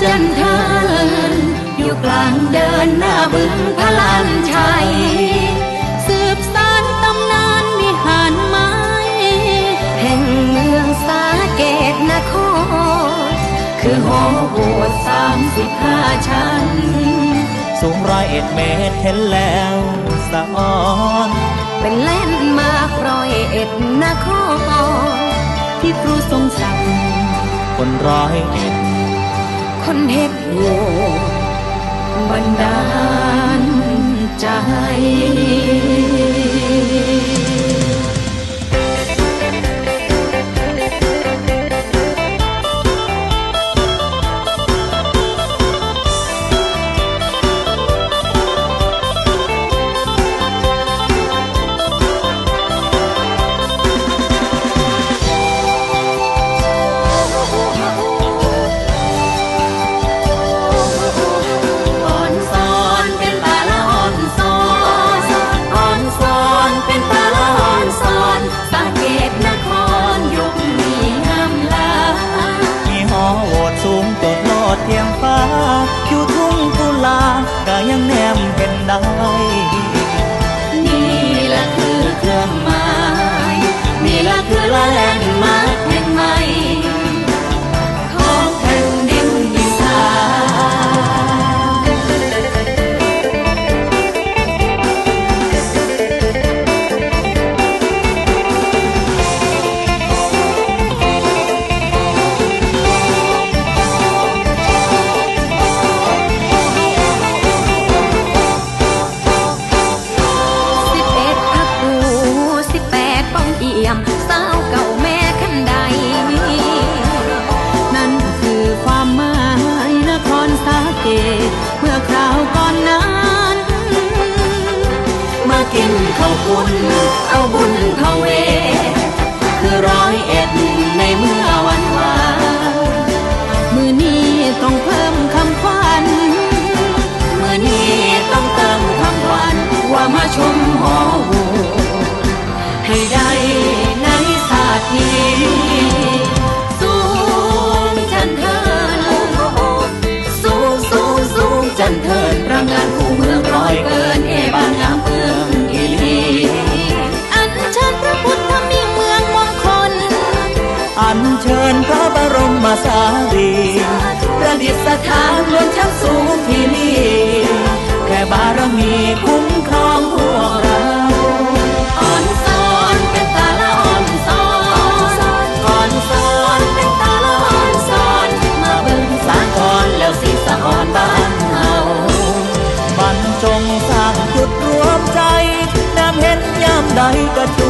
สูงจันทานอยู่กลางเดินหน้าบึงพลานชัย สืบสานตำนานวิหารไม้ แห่งเมืองสาเกตนคร คือหอโบสถ์สามสิบห้าชั้น สูงร้อยเอ็ดเมตรเห็นแล้วสะอ่อนเป็นแลนด์มาร์คร้อยเอ็ดนครที่ครูทรงสั่งคนร้อยเอ็ด คนเฮ็ดโวบันดาลใจ เข้าคุณเอาบุญพาเว คือร้อยเอ็ดในเมื่อวันวานมือนี้ต้องเพิ่มคำขวัญมื่อนี้ต้องเติมคำหวานว่ามาชมหอ เชิญพระบรมมาสารีประดิษฐานบนชั้นสูงที่นี่แค่บารมีคุ้มครองพวกเราอ่อนซ้อนเป็นตาลอ่อนซ้อนอ่อนซ้อนเป็นตาลอ่อนซ้อนมาบิ่งสาคอนแล้วสิสะอ่บ้านเฮาบรรจงสร้างจุดรวมใจนำเห็นยามใดกระจุ